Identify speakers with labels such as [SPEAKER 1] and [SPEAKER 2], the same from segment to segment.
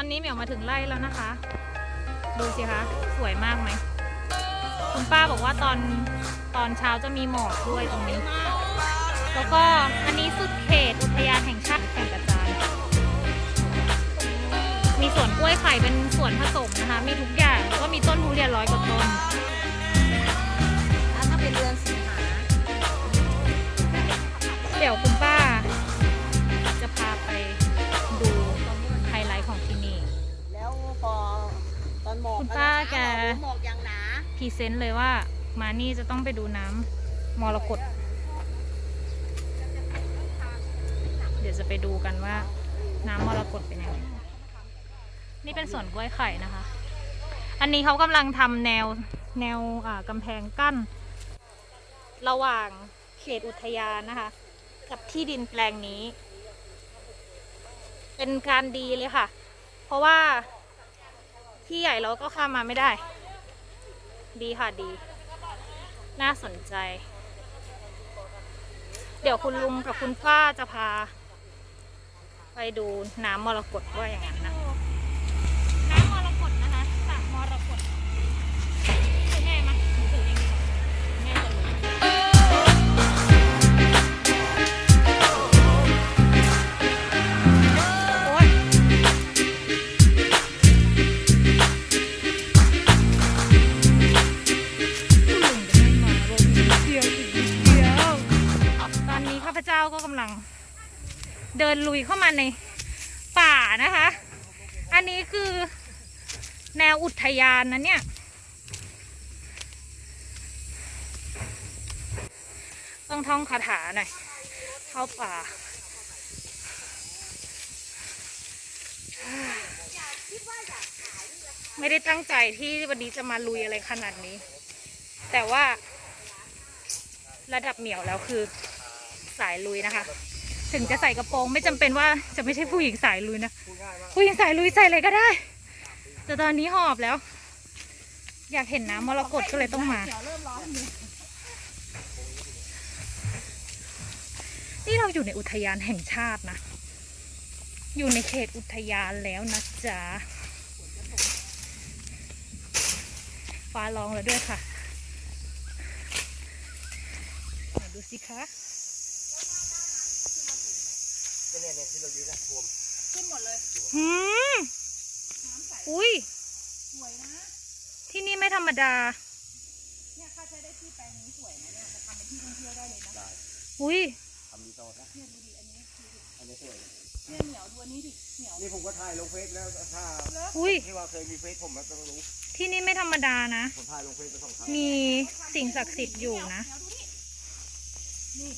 [SPEAKER 1] อนนี้เหมียวมาถึงไร่แล้วนะคะ ดูสิคะ สวยมากไหม คุณป้าบอกว่าตอนตอนเช้าจะมีหมอกด้วยตรงนี้ แล้วก็อันนี้สุดเขตอุทยานแห่งชาติแก่งกระจานมีสวนกล้วยไข่เป็นสวนผสมนะคะ มีทุกอย่าง ก็มีต้นทุเรียนร้อยกว่าต้น
[SPEAKER 2] แล้วถ้าเป็นเดือนสิงหา
[SPEAKER 1] เดี๋ยวคุณป้า
[SPEAKER 2] หมอกอย่างหนา
[SPEAKER 1] พรีเซนต์เลยว่ามานี่จะต้องไปดูน้ำมรกตเดี๋ยวจะไปดูกันว่า น้ำมรกตเป็นยังไงนี่เป็นสวนกล้วยไข่นะคะ อันนี้เขากำลังทำแนวแนวกำแพงกั้น ระหว่างเขตอุทยานนะคะ กับที่ดินแปลงนี้ เป็นการดีเลยค่ะ เพราะว่าที่ใหญ่เราก็ข้ามมาไม่ได้ ดีค่ะดี น่าสนใจ เดี๋ยวคุณลุงกับคุณป้าจะพา ไปดูน้ำมรกตว่าอย่างนั้นนะ เดินลุยเข้ามาในป่านะคะ อันนี้คือแนวอุทยานนะเนี่ย ต้องท่องคาถาหน่อย เข้าป่าไม่ได้ตั้งใจที่วันนี้จะมาลุยอะไรขนาดนี้ แต่ว่าระดับเหนียวแล้วคือสายลุยนะคะ ถึงจะใส่กระโปรงไม่จำเป็นว่าจะไม่ใช่ผู้หญิงสายลุยนะผู้หญิงสายลุยใส่อะไรก็ได้ แต่ตอนนี้หอบแล้ว อยากเห็นน้ำมรกตก็เลยต้องมา นี่เราอยู่ในอุทยานแห่งชาตินะ อยู่ในเขตอุทยานแล้วนะจ๊ะฟ้าร้องแล้วด้วยค่ะไหนดูสิคะ
[SPEAKER 3] เนี่ยเนี่ยที่เรายืนนะท่วม
[SPEAKER 1] หืมอุ้ย
[SPEAKER 2] สวยนะ
[SPEAKER 1] ที่นี่ไม่ธรรมดา
[SPEAKER 2] เนี่ยถ้าใช้ได้ที่แปลงนี้สวยนะเนี่ยจะทำเป็นที่ท่องเที่ยวได้เลยนะ
[SPEAKER 3] ได้
[SPEAKER 1] อุ้ย
[SPEAKER 3] ทำรีสอร์ทนะ
[SPEAKER 2] เนี่ยดูดิอันนี้คือ
[SPEAKER 3] อันนี้สวย
[SPEAKER 2] เนี่ยเหนียวดูอันนี้ดิเหนียว
[SPEAKER 3] นี่ผมก็ถ่ายลงเฟซแล้วถ้า
[SPEAKER 1] อุ้ย
[SPEAKER 3] ที่ว่าเคยมีเฟซผมมันต้องรู้
[SPEAKER 1] ที่นี่ไม่ธรรมดานะ
[SPEAKER 3] ผมถ่ายลงเฟซไปสองครั้ง
[SPEAKER 1] มีสิ่งศักดิ์สิทธิ์อยู่นะ
[SPEAKER 2] เหนียวดูดินี่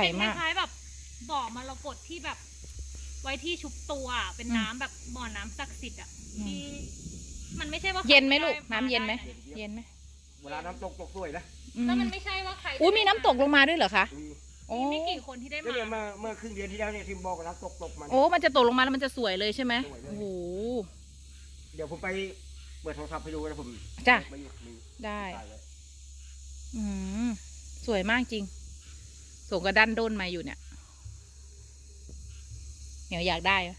[SPEAKER 1] ส
[SPEAKER 4] เป็นค
[SPEAKER 1] มาก
[SPEAKER 4] ล้ายๆแบบบ่อมรกตที่แบบ ไว้ที่ชุบตัวอะเป็น
[SPEAKER 1] อืม
[SPEAKER 4] น้ำแบบบ่อน้ำศักดิ์สิทธิ์อะ
[SPEAKER 1] อืม
[SPEAKER 4] ที่มันไม่ใช่ว่า
[SPEAKER 1] เย็นไหม
[SPEAKER 4] ใคร
[SPEAKER 1] ลูก
[SPEAKER 4] ด้
[SPEAKER 1] น้ำเย็นไหมา
[SPEAKER 4] ด้ะ
[SPEAKER 1] เย็นไหม
[SPEAKER 3] เวลาน้ำตกตกสวยนะ
[SPEAKER 1] อืม
[SPEAKER 4] แล้วมันไม่ใช่ว่าใคร
[SPEAKER 1] อุ้ยมีน้ำตกลงมาด้วยเหรอคะ
[SPEAKER 3] มี
[SPEAKER 1] โอ้
[SPEAKER 4] มีไม่กี่คนที่ได้
[SPEAKER 3] ก็
[SPEAKER 4] มา
[SPEAKER 3] เนี่ยเมื่อเมื่อครึ่งเดือนที่แล้วเนี่ยทีมบอกว่าน้ำตกตกมัน
[SPEAKER 1] โอ้ มันจะตกลงมาแล้วมันจะสวยเลยใช่ไหม
[SPEAKER 3] สวยเลย
[SPEAKER 1] โอ้โห
[SPEAKER 3] เดี๋ยวผมไปเปิดโทรศัพท์ให้ดูนะผม
[SPEAKER 1] จ้ะ
[SPEAKER 3] ไม่อยู่มี
[SPEAKER 1] ได้
[SPEAKER 3] ถ่ายไว้
[SPEAKER 1] อืมสวยมากจริง ส่งกระดันด้นมาอยู่เนี่ยเหนียวอยากได้ไหม